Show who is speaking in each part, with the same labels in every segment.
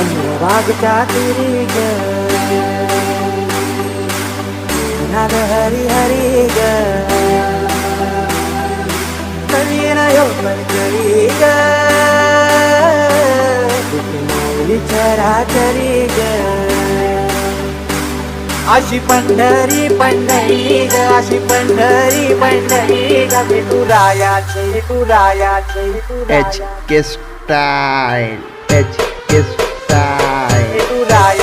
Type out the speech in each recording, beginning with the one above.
Speaker 1: रागता तिरी गनाद हरी हरी ग यो पण करी गरा तरी ग अशी पंढरी पंढरी ग अशी पंढरी पंढरी गे तुरायाची तुरायाची
Speaker 2: H K style H K
Speaker 3: যায়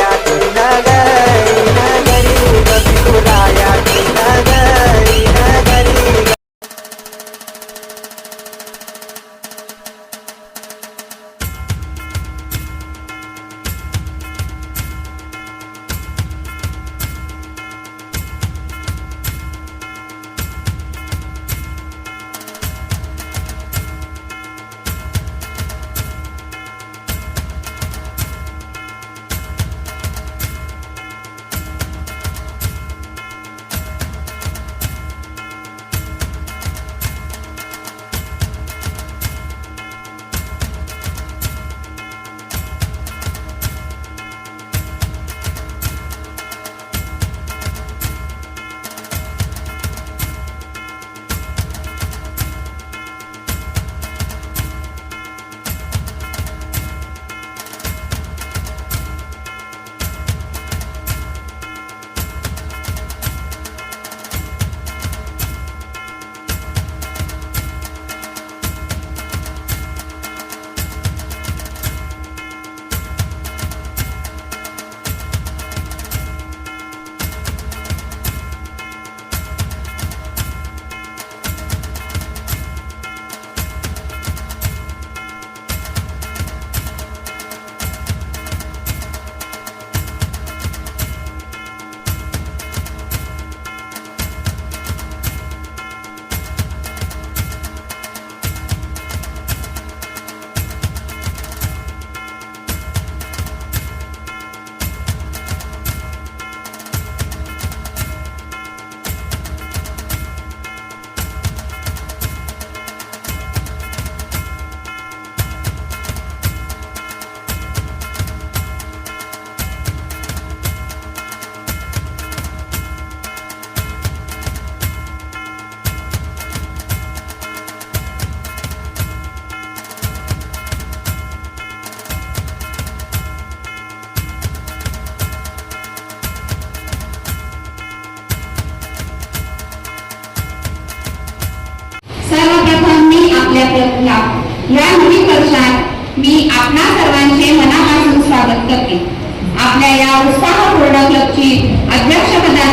Speaker 3: उत्साह पूर्ण क्लबची अध्यक्षपदा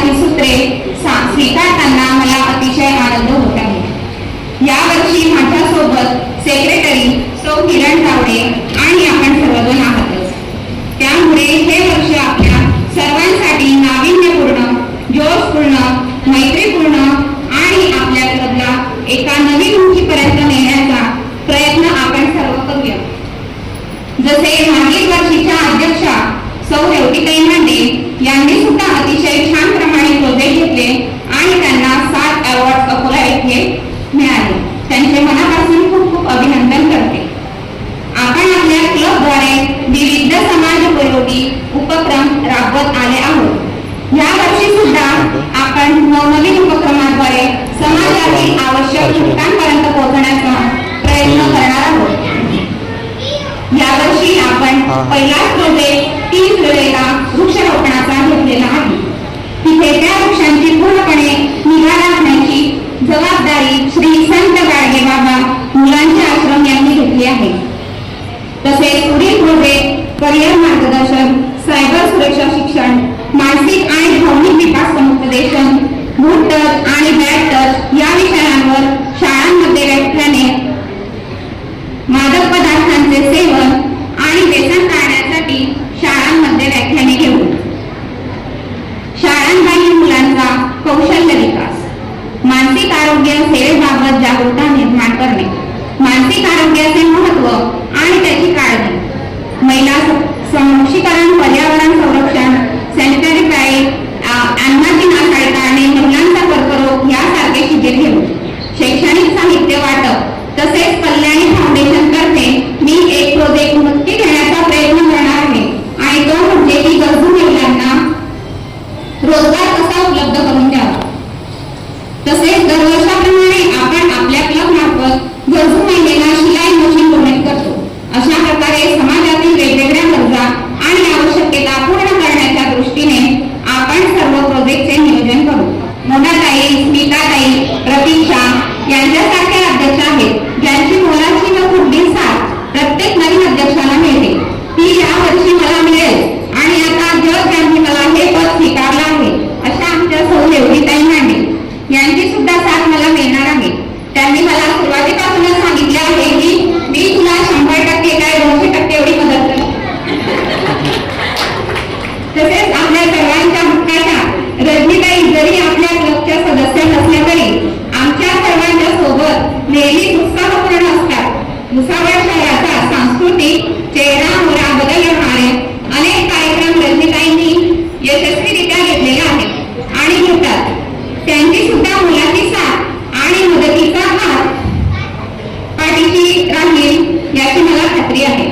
Speaker 3: ficarán 眼睛 असतात शहराचा सांस्कृतिक चेहरा मोहरा बदलणारे अनेक कार्यक्रम रजनीताईंनी यशस्वीरित्या घेतलेले आहेत. आणि घेतात. त्यांची सुद्धा मुलाची साथ आणि मदतीचा हात पाठीशी राहील याची मला खात्री आहे.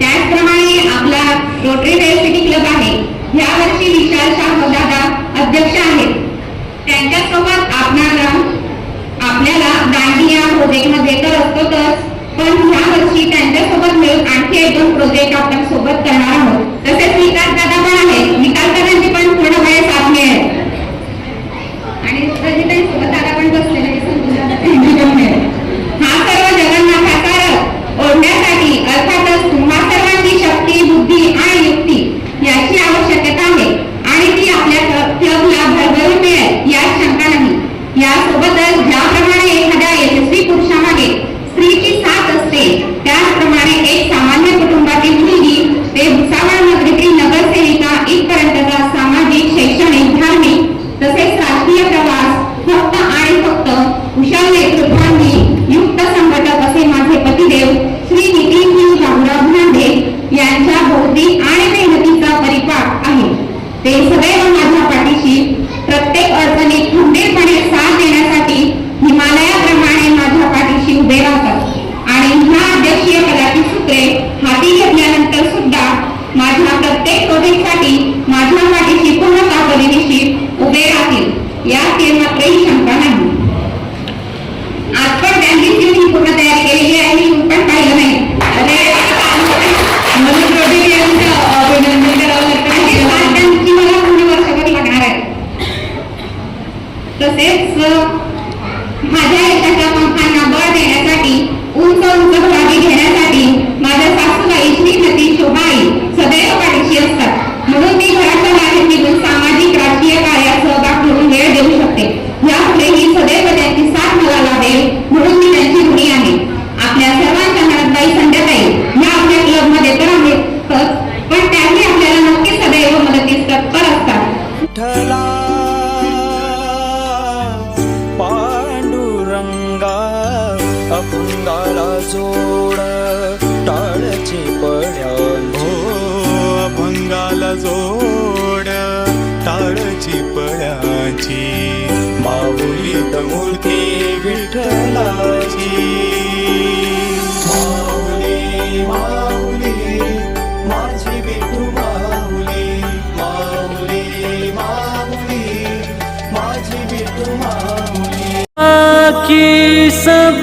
Speaker 3: त्याचप्रमाणे आपला रोटरी वेल क्लब आहे. यावर्षी विशाल शाह दादा अध्यक्ष आहेत. त्यांच्यासोबत आपणाला आपल्याला दांडिया प्रोजेक्टमध्ये तर असतोच पण यावर्षी त्यांच्यासोबत मिळून आणखी एक दोन प्रोजेक्ट आपण सोबत करणार आहोत. तसेच विकास दादा पण आहे विकास दादांची पण पूर्ण वेळ साथ मिळेल आणि सोबत दादा पण बसलेले हा सर्व ओढण्यासाठी अर्थातच तुम्हा सर्वांची शक्ती बुद्धी आणि युक्ती याची आवश्यकता आहे. आणि ती आपल्या क्लबला भरभरून मिळेल यात शंका नाही. यासोबतच ज्याप्रमाणे
Speaker 4: मूर्ती विठ्ठलाची. माऊली माऊली माझी विठू माऊली. माऊली माऊली माझी विठू माऊली.
Speaker 5: की सब